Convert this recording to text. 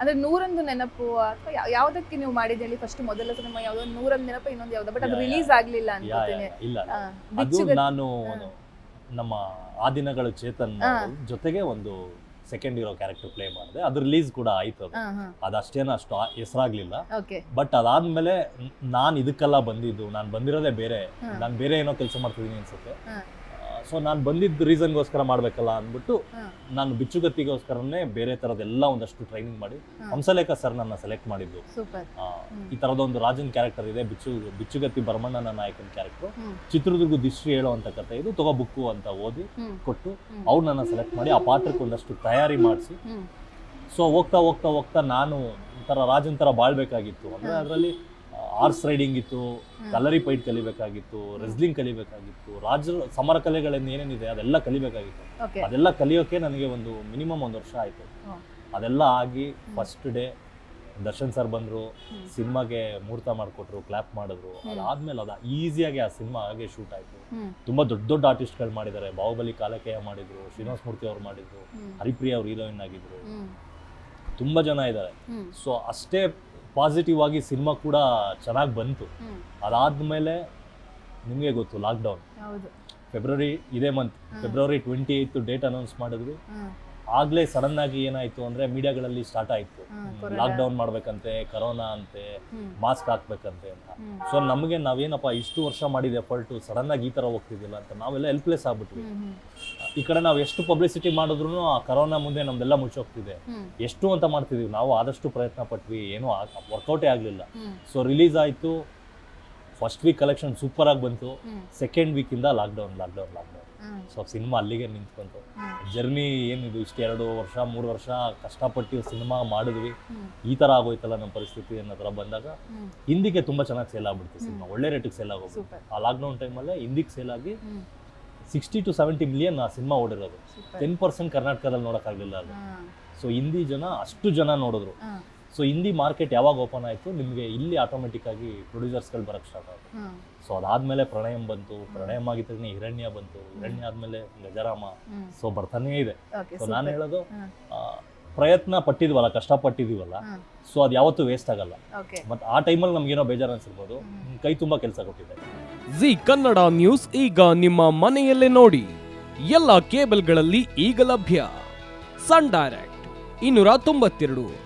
ಅಂದ್ರೆ ನೂರೊಂದು ನೆನಪು ಅಥವಾ ಯಾವ್ದಕ್ಕೆ ನೀವು ಮಾಡಿದ್ದು ಹೇಳಿ ಫಸ್ಟ್ ಮೊದಲ ಸಿನಿಮಾ ಯಾವ್ದೋ ನೂರೊಂದು ನೆನಪು ಇನ್ನೊಂದು ಯಾವ್ದು ಬಟ್ ಅದು. ರಿಲೀಸ್ ಆಗ್ಲಿಲ್ಲ ಅನ್ಕೋತೀನಿ. ಇಲ್ಲ ಅದು ನಾನು. ನಮ್ಮ ಆ ದಿನಗಳು ಚೇತನ್ ಜೊತೆಗೆ ಒಂದು ಸೆಕೆಂಡ್ ಇರೋ ಕ್ಯಾರೆಕ್ಟರ್ ಪ್ಲೇ ಮಾಡಿದೆ. ಅದು ರಿಲೀಸ್ ಕೂಡ ಆಯ್ತು ಅದು. ಅದಷ್ಟೇನು ಅಷ್ಟು ಹೆಸರಾಗ್ಲಿಲ್ಲ. ಬಟ್ ಅದಾದ್ಮೇಲೆ ನಾನು ಇದಕ್ಕೆಲ್ಲ ಬಂದಿದ್ದು ನಾನು ಬಂದಿರೋದೇ ಬೇರೆ. ನಾನು ಬೇರೆ ಏನೋ ಕೆಲಸ ಮಾಡ್ತಿದ್ದೀನಿ ಅನ್ಸುತ್ತೆ. ಸೊ ನಾನು ಬಂದಿದ್ದ ರೀಸನ್ಗೋಸ್ಕರ ಮಾಡಬೇಕಲ್ಲ ಅಂದ್ಬಿಟ್ಟು. ನಾನು ಬಿಚ್ಚುಗತ್ತಿಗೋಸ್ಕರನೇ ಬೇರೆ ಥರದ್ದೆಲ್ಲ ಒಂದಷ್ಟು ಟ್ರೈನಿಂಗ್ ಮಾಡಿ. ಹಂಸಲೇಖ ಸರ್ ನನ್ನ ಸೆಲೆಕ್ಟ್ ಮಾಡಿದ್ದು. ಈ ಥರದ ಒಂದು ರಾಜನ್ ಕ್ಯಾರೆಕ್ಟರ್ ಇದೆ ಬಿಚ್ಚು ಬಿಚ್ಚುಗತ್ತಿ ಭರಮಣ್ಣನ ನಾಯಕನ ಕ್ಯಾರೆಕ್ಟರ್. ಚಿತ್ರದುರ್ಗ ದಿಶ್ರಿ ಹೇಳುವಂಥ ಕಥೆ ಇದು ತಗೋ ಬುಕ್ಕು ಅಂತ ಓದಿ ಕೊಟ್ಟು. ಅವ್ರು ನನ್ನ ಸೆಲೆಕ್ಟ್ ಮಾಡಿ ಆ ಪಾತ್ರಕ್ಕೆ ಒಂದಷ್ಟು ತಯಾರಿ ಮಾಡಿಸಿ. ಸೊ ಹೋಗ್ತಾ ಹೋಗ್ತಾ ಹೋಗ್ತಾ ನಾನು ಒಂಥರ ರಾಜನ್ ಥರ ಬಾಳ್ಬೇಕಾಗಿತ್ತು. ಅಂದರೆ ಅದರಲ್ಲಿ ಆರ್ಸ್ ರೈಡಿಂಗ್ ಇತ್ತು. ಕಲರಿ ಪೈಟ್ ಕಲಿಬೇಕಾಗಿತ್ತು ರೆಸ್ಲಿಂಗ್ ಕಲಿಬೇಕಾಗಿತ್ತು ರಾಜ ಸಮರ ಕಲೆಗಳನ್ನು ಏನೇನಿದೆ ಅದೆಲ್ಲ ಕಲಿಬೇಕಾಗಿತ್ತು. ಅದೆಲ್ಲ ಕಲಿಯೋಕೆ ನನಗೆ ಒಂದು ಮಿನಿಮಮ್ ಒಂದು ವರ್ಷ ಆಯಿತು. ಅದೆಲ್ಲ ಆಗಿ ಫಸ್ಟ್ ಡೇ ದರ್ಶನ್ ಸರ್ ಬಂದರು. ಸಿನಿಮಾಗೆ ಮುಹೂರ್ತ ಮಾಡಿಕೊಟ್ರು ಕ್ಲಾಪ್ ಮಾಡಿದ್ರು. ಅದಾದ್ಮೇಲೆ ಅದ ಈಸಿಯಾಗಿ ಆ ಸಿನಿಮಾ ಹಾಗೆ ಶೂಟ್ ಆಯಿತು. ತುಂಬ ದೊಡ್ಡ ದೊಡ್ಡ ಆರ್ಟಿಸ್ಟ್ಗಳು ಮಾಡಿದ್ದಾರೆ. ಬಾಹುಬಲಿ ಕಾಲಕೇಯ ಮಾಡಿದ್ರು ಶ್ರೀನಿವಾಸ ಮೂರ್ತಿ ಅವ್ರು ಮಾಡಿದ್ರು ಹರಿಪ್ರಿಯ ಅವ್ರು ಹೀರೋಯಿನ್ ಆಗಿದ್ರು. ತುಂಬ ಜನ ಇದ್ದಾರೆ. ಸೊ ಅಷ್ಟೇ ಪಾಸಿಟಿವ್ ಆಗಿ ಸಿನಿಮಾ ಕೂಡ ಚೆನ್ನಾಗಿ ಬಂತು. ಅದಾದ್ಮೇಲೆ ನಿಮಗೆ ಗೊತ್ತು ಲಾಕ್ಡೌನ್ ಫೆಬ್ರವರಿ ಇದೇ month February twenty eighth date announce ಮಾಡಿದ್ರು ಆಗ್ಲೇ ಸಡನ್ ಆಗಿ ಏನಾಯ್ತು ಅಂದ್ರೆ ಮೀಡಿಯಾಗಳಲ್ಲಿ ಸ್ಟಾರ್ಟ್ ಆಯ್ತು. ಲಾಕ್ ಡೌನ್ ಲಾಕ್ಡೌನ್ ಮಾಡ್ಬೇಕಂತೆ ಕರೋನಾ ಅಂತೆ ಮಾಸ್ಕ್ ಹಾಕ್ಬೇಕಂತೆ ಅಂತ. ಸೊ ನಮಗೆ ನಾವೇನಪ್ಪ ಇಷ್ಟು ವರ್ಷ ಮಾಡಿದ ಎಫರ್ಟ್ ಸಡನ್ ಆಗಿ ಈ ತರ ಹೋಗ್ತಿದ್ದಿಲ್ಲ ಅಂತ ನಾವೆಲ್ಲ ಹೆಲ್ಪ್ಲೆಸ್ ಆಗ್ಬಿಟ್ವಿ. ಈ ಕಡೆ ನಾವು ಎಷ್ಟು ಪಬ್ಲಿಸಿಟಿ ಮಾಡಿದ್ರು ಆ ಕರೋನಾ ಮುಂದೆ ನಮ್ದೆಲ್ಲ ಮುಚ್ಚೋಗ್ತಿದೆ. ಎಷ್ಟು ಅಂತ ಮಾಡ್ತಿದೀವಿ. ನಾವು ಆದಷ್ಟು ಪ್ರಯತ್ನ ಪಟ್ವಿ. ಏನೂ ವರ್ಕೌಟೇ ಆಗ್ಲಿಲ್ಲ. ಸೊ ರಿಲೀಸ್ ಆಯಿತು. ಫಸ್ಟ್ ವೀಕ್ ಕಲೆಕ್ಷನ್ ಸೂಪರ್ ಆಗಿ ಬಂತು. Second ವೀಕಿಂದ lockdown lockdown lockdown so cinema ಅಲ್ಲಿಗೆ ನಿಂತ್ಕೊಂತು. ಜರ್ನಿ ಏನಿದು ಇಷ್ಟು ಎರಡು ವರ್ಷ ಮೂರು ವರ್ಷ ಕಷ್ಟಪಟ್ಟು ಸಿನಿಮಾ ಮಾಡಿದ್ವಿ. ಈ ಥರ ಆಗೋಯ್ತಲ್ಲ ನಮ್ಮ ಪರಿಸ್ಥಿತಿ ಅನ್ನೋ ಥರ ಬಂದಾಗ ಹಿಂದಿಗೆ ತುಂಬ ಚೆನ್ನಾಗಿ ಸೇಲ್ ಆಗ್ಬಿಡ್ತು ಸಿನಿಮಾ. ಒಳ್ಳೆ ರೇಟಿಗೆ ಸೇಲ್ ಆಗೋದು ಆ ಲಾಕ್ಡೌನ್ ಟೈಮಲ್ಲೇ ಹಿಂದಿಗೆ ಸೇಲ್ ಆಗಿ ಸಿಕ್ಸ್ಟಿ ಟು ಸೆವೆಂಟಿ ಮಿಲಿಯನ್ ಆ ಸಿನಿಮಾ ಓಡಿರೋದು. ಟೆನ್ ಪರ್ಸೆಂಟ್ ಕರ್ನಾಟಕದಲ್ಲಿ ನೋಡೋಕ್ಕಾಗಲಿಲ್ಲ ಅದು. ಸೊ ಹಿಂದಿ ಜನ ಅಷ್ಟು ಜನ ನೋಡಿದ್ರು. ಸೊ ಹಿಂದಿ ಮಾರ್ಕೆಟ್ ಯಾವಾಗ ಓಪನ್ ಆಯಿತು ನಿಮಗೆ ಇಲ್ಲಿ ಆಟೋಮೆಟಿಕ್ಕಾಗಿ ಪ್ರೊಡ್ಯೂಸರ್ಸ್ಗಳು ಬರೋಕ್ಕೆ ಸ್ಟಾರ್ಟ್ ಆಯಿತು. ಸೊ ಅದಾದಮೇಲೆ ಪ್ರಣಯಂ ಬಂತು ಪ್ರಣಯಂ ಆಗಿದ ತಕ್ಷಣ ಹಿರಣ್ಯ ಬಂತು ಹಿರಣ್ಯ ಆದಮೇಲೆ ಗಜರಾಮ. ಸೊ ಬರ್ತಾನೇ ಇದೆ. ಸೊ ನಾನು ಹೇಳೋದು ಆ, ಪ್ರಯತ್ನ ಪಟ್ಟಿದ್ವಲ್ಲ ಕಷ್ಟಪಟ್ಟಿದ್ದೀವಲ್ಲ ಸೊ ಅದು ಯಾವತ್ತೂ ವೇಸ್ಟ್ ಆಗಲ್ಲ. ಮತ್ತು ಆ ಟೈಮಲ್ಲಿ ನಮಗೇನೋ ಬೇಜಾರು ಅನ್ಸಿರ್ಬೋದು. ಕೈ ತುಂಬ ಕೆಲಸ ಕೊಟ್ಟಿದೆ. ಜಿ ಕನ್ನಡ ನ್ಯೂಸ್ ಈಗ ನಿಮ್ಮ ಮನೆಯಲ್ಲೇ ನೋಡಿ. ಎಲ್ಲ ಕೇಬಲ್ಗಳಲ್ಲಿ ಈಗ ಲಭ್ಯ. ಸನ್ ಡೈರೆಕ್ಟ್ ಇನ್ನೂರ ತೊಂಬತ್ತೆರಡು.